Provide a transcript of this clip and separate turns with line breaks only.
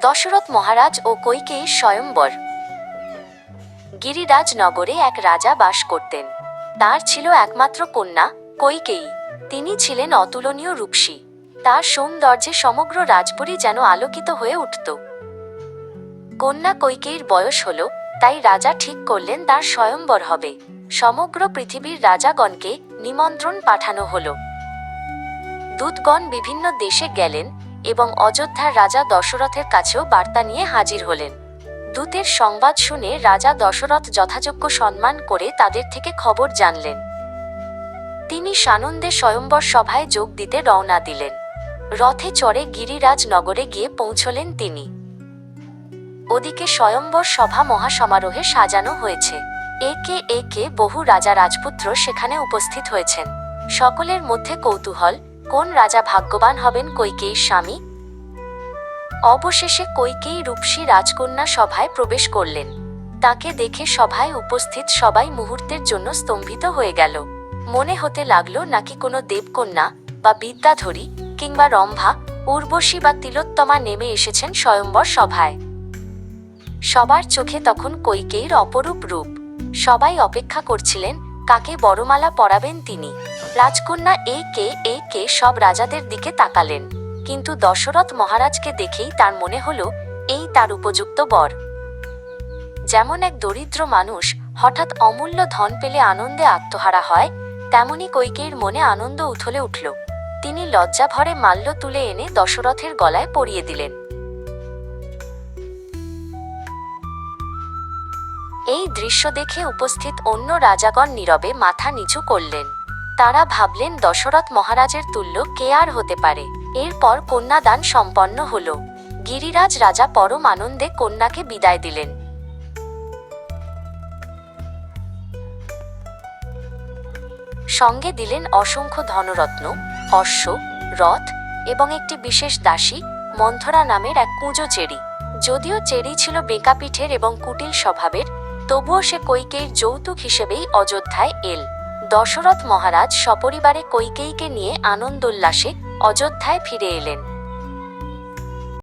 দশরথ মহারাজ ও কৈকেয়ীর স্বয়ম্বর। গিরিরাজ নগরে এক রাজা বাস করতেন। তার ছিল একমাত্র কন্যা কৈকেয়ী। তিনি ছিলেন অতুলনীয় রূপসী। তার সৌন্দর্যে সমগ্র রাজপুরী যেন আলোকিত হয়ে উঠত। কন্যা কৈকেয়ীর বয়স হল, তাই রাজা ঠিক করলেন তার স্বয়ম্বর হবে। সমগ্র পৃথিবীর রাজাগণকে নিমন্ত্রণ পাঠানো হল। দূতগণ বিভিন্ন দেশে গেলেন এবং অযোধ্যার রাজা দশরথের কাছেও বার্তা নিয়ে হাজির হলেন। দূতের সংবাদ শুনে রাজা দশরথ যথাযোগ্য সম্মান করে তাদের থেকে খবর জানলেন। তিনি সানন্দে স্বয়ম্বর সভায় যোগ দিতে রওনা দিলেন। রথে চড়ে গিরিরাজ নগরে গিয়ে পৌঁছলেন তিনি। ওদিকে স্বয়ম্বর সভা মহাসমারোহে সাজানো হয়েছে। একে একে বহু রাজা রাজপুত্র সেখানে উপস্থিত হয়েছেন। সকলের মধ্যে কৌতূহল, কোন রাজা ভাগ্যবান হবেন কৈকেয়ীর স্বামী অবশেষে কৈকেয়ী রূপসী রাজকন্যা সভায় প্রবেশ করলেন। তাকে দেখে সভায় উপস্থিত সবাই মুহূর্তের জন্য স্তম্ভিত হয়ে গেল। মনে হতে লাগল নাকি কোনো দেবকন্যা বা বিদ্যাধরী কিংবা রম্ভা, উর্বশী বা তিলোত্তমা নেমে এসেছেন স্বয়ম্বর সভায়। সবার চোখে তখন কৈকেয়ীর অপরূপ রূপ। সবাই অপেক্ষা করছিলেন, কাকে বড়মালা পরাবেন তিনি? রাজকন্যা এ কে এ কে সব রাজাদের দিকে তাকালেন। কিন্তু দশরথ মহারাজকে দেখেই তার মনে হল, এই তার উপযুক্ত বর। যেমন এক দরিদ্র মানুষ হঠাৎ অমূল্য ধন পেলে আনন্দে আত্মহারা হয়, তেমনি কৈকেয়ীর মনে আনন্দ উথলে উঠল। তিনি লজ্জা ভরে মাল্য তুলে এনে দশরথের গলায় পরিয়ে দিলেন। এই দৃশ্য দেখে উপস্থিত অন্য রাজাগণ নীরবে মাথা নিচু করলেন। তারা ভাবলেন দশরথ মহারাজের তুল্য কে আর হতে পারে। এরপর কন্যাদান সম্পন্ন হল। গিরিরাজ রাজা পরম আনন্দে কন্যাকে বিদায় দিলেন। সঙ্গে দিলেন অসংখ্য ধনরত্ন, অশ্ব, রথ এবং একটি বিশেষ দাসী, মন্থরা নামের এক কুঁজো চেরি। যদিও চেরি ছিল বেঁকাপিঠের এবং কুটিল স্বভাবের, তবুও সে কৈকেয়ীর যৌতুক হিসেবেই অযোধ্যায় এল। দশরথ মহারাজ সপরিবারে কৈকেয়ীকে নিয়ে আনন্দোল্লাসে অযোধ্যায় ফিরে এলেন।